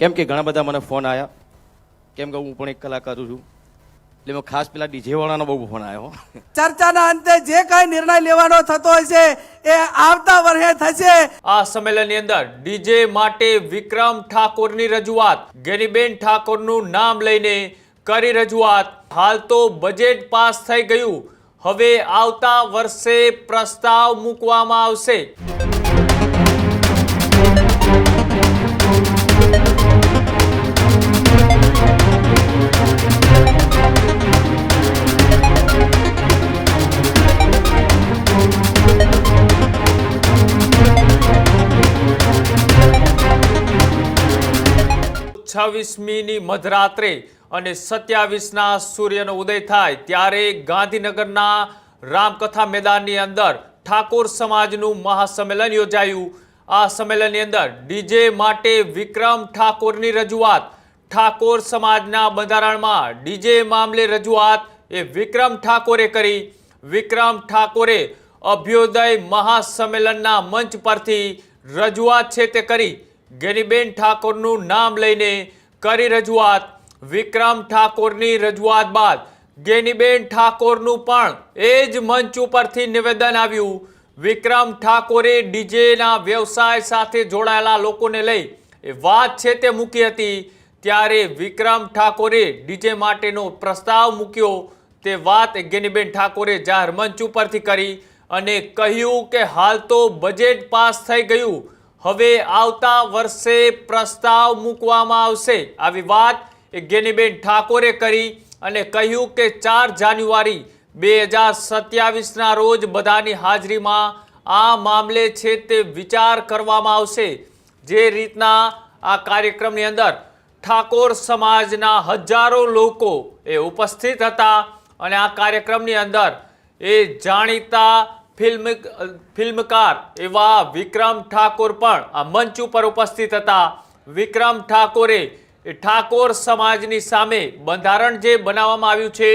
કેમ કે ઘણા બધા મને ફોન આવ્યા કેમ કે હું પણ એક કલાકાર છું. એટલે મેં ખાસ પેલા ડીજે વાળાનો બહુ ફોન આવ્યો ચર્ચાના અંતે જે કાંઈ નિર્ણય લેવાનો થતો હશે એ આવતા વર્ષે થશે. આ સંમેલનની અંદર ડીજે માટે વિક્રમ ઠાકોરની રજૂઆત ગેનીબેન ઠાકોરનું નામ લઈને કરી રજૂઆત. હાલ તો બજેટ પાસ થઈ ગયું. હવે આવતા વર્ષે પ્રસ્તાવ મૂકવામાં આવશે. છવ્વીસમીની મધરાત્રે અને સત્યાવીસના સૂર્યનો ઉદય થાય ત્યારે ગાંધીનગરના રામકથા મેદાનની અંદર ઠાકોર સમાજનું મહાસંમેલન યોજાયું. આ સંમેલનની અંદર ડીજે માટે વિક્રમ ઠાકોરની રજૂઆત, ઠાકોર સમાજના બંધારણમાં ડીજે મામલે રજૂઆત એ વિક્રમ ઠાકોરે કરી. વિક્રમ ઠાકોરે અભ્યોદય મહાસંમેલનના મંચ પરથી રજૂઆત છે તે કરી. ગેનીબેન ઠાકોરનું નામ લઈને કરી રજૂઆત. વિક્રમ ઠાકોરની રજૂઆત બાદ ગેનીબેન ઠાકોરનું પણ એ જ મંચ ઉપરથી નિવેદન આવ્યું. વિક્રમ ઠાકોરે ડીજેના વ્યવસાય સાથે જોડાયેલા લોકોને લઈ એ વાત છે તે મૂકી હતી. ત્યારે વિક્રમ ઠાકોરે ડીજે માટેનો પ્રસ્તાવ મૂક્યો. તે વાત ગેનીબેન ઠાકોરે જાહેર મંચ ઉપરથી કરી અને કહ્યું કે હાલ તો બજેટ પાસ થઈ ગયું. હવે આવતા વર્ષે પ્રસ્તાવ મૂકવામાં આવશે. આવી વાત ગેનીબેન ઠાકોરે કરી અને કહ્યું કે ચાર જાન્યુઆરી બે હજાર સત્યાવીસના રોજ બધાની હાજરીમાં આ મામલે છે તે વિચાર કરવામાં આવશે. જે રીતના આ કાર્યક્રમની અંદર ઠાકોર સમાજના હજારો લોકો એ ઉપસ્થિત હતા અને આ કાર્યક્રમની અંદર એ જાણીતા ફિલ્મ, ફિલ્મકાર એવા વિક્રમ ઠાકોર પણ આ મંચ ઉપર ઉપસ્થિત હતા. વિક્રમ ઠાકોરે ઠાકોર સમાજની સામે બંધારણ જે બનાવવામાં આવ્યું છે,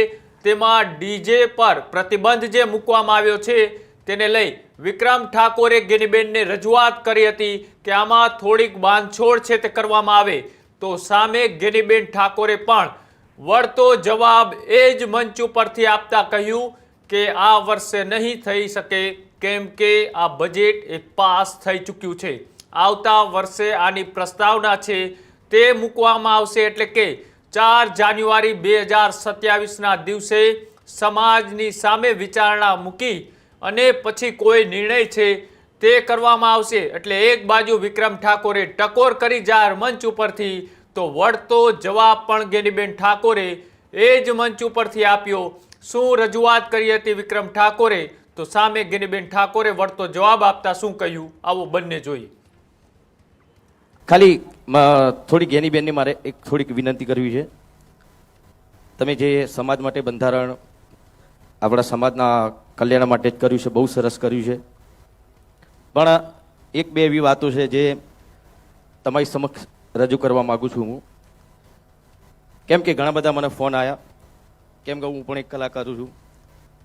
તેમાં ડીજે પર પ્રતિબંધ જે મૂકવામાં આવ્યો છે, તેને લઈ વિક્રમ ઠાકોરે ગેનીબેનને રજૂઆત કરી હતી કે આમાં થોડીક બાંધછોડ છે તે કરવામાં આવે. તો સામે ગેનીબેન ઠાકોરે પણ વળતો જવાબ એ જ મંચ ઉપરથી આપતા કહ્યું કે આ વર્ષે નહીં થઈ શકે કેમ કે આ બજેટ એ પાસ થઈ ચૂક્યું છે. આવતા વર્ષે આની પ્રસ્તાવના છે તે મૂકવામાં આવશે એટલે કે ચાર જાન્યુઆરી બે હજાર સત્યાવીસના દિવસે સમાજની સામે વિચારણા મૂકી અને પછી કોઈ નિર્ણય છે તે કરવામાં આવશે. એટલે એક બાજુ વિક્રમ ઠાકોરે ટકોર કરી જાહેર મંચ ઉપરથી તો વળતો જવાબ પણ ગેનીબેન ઠાકોરે એ જ મંચ ઉપરથી આપ્યો. શું રજૂઆત કરી હતી વિક્રમ ઠાકોરે? તો સામે ગેનીબેન ઠાકોરે વળતો જવાબ આપતા શું કહ્યું? આવો બંને જોઈએ. ખાલી થોડીક ગેનીબેનની મારે એક થોડીક વિનંતી કરવી છે. તમે જે સમાજ માટે બંધારણ, આપણા સમાજના કલ્યાણ માટે જ કર્યું છે, બહુ સરસ કર્યું છે. પણ એક બે એવી વાતો છે જે તમારી સમક્ષ રજૂ કરવા માગું છું હું. કેમ કે ઘણા બધા મને ફોન આવ્યા કેમ કે હું પણ એક કલાકાર છું.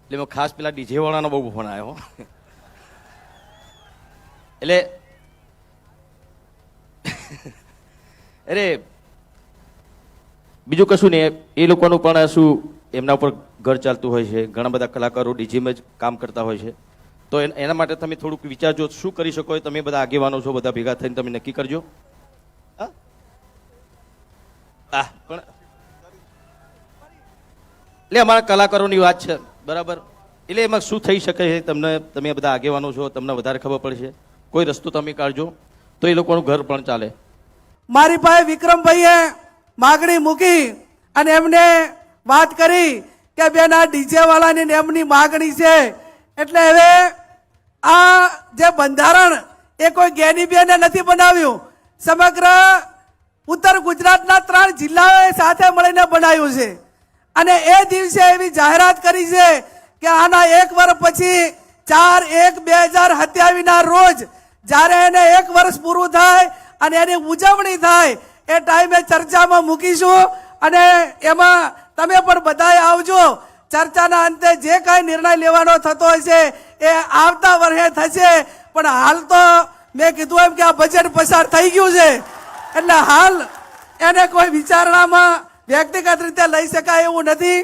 એટલે મેં ખાસ પેલા ડીજેવાળાનો બહુ ફોન આવ્યો. એટલે અરે બીજું કશું નહીં. એ લોકોનું પણ શું એમના ઉપર ઘર ચાલતું હોય છે. ઘણા બધા કલાકારો ડીજીમાં જ કામ કરતા હોય છે. તો એન- માટે તમે થોડુંક વિચારજો શું કરી શકો તમે બધા આગેવાનો છો, બધા ભેગા થઈને તમે નક્કી કરજો. હા? પણ એટલે અમારા કલાકારોની વાત છે. બરાબર? એટલે એમાં શું થઈ શકે છે? તમને, તમે બધા આગેવાનો છો, તમને વધારે ખબર પડશે. કોઈ રસ્તો તમે કાઢજો. તો એ લોકોનું ઘર પણ ચાલે. મારી પાસે વિક્રમભાઈએ માગણી મૂકી અને એમને વાત કરી કે બેન, આ ડીજે વાળાની એમની માગણી છે. એટલે હવે આ જે બંધારણ એ કોઈ ગેની બેને નથી બનાવ્યું. સમગ્ર ઉત્તર ગુજરાતના ત્રણ જિલ્લાઓએ સાથે મળીને બનાવ્યું છે. અને એ દિવસે એવી જાહેરાત કરી છે કે આના એક વર્ષ પછી ચાર એક બે હજાર સત્યાવીસના રોજ જ્યારે એને એક વર્ષ પૂરું થાય અને એની ઉજવણી થાય, એ ટાઈમે ચર્ચામાં મૂકીશું અને એમાં તમે પણ બધાએ આવજો. ચર્ચાના અંતે જે કાંઈ નિર્ણય લેવાનો થતો હશે એ આવતા વર્ષે થશે. પણ હાલ તો મેં કીધું એમ કે આ બજેટ પસાર થઈ ગયું છે. એટલે હાલ એને કોઈ વિચારણામાં વ્યક્તિગત રીતે લઈ શકાય એવું નથી.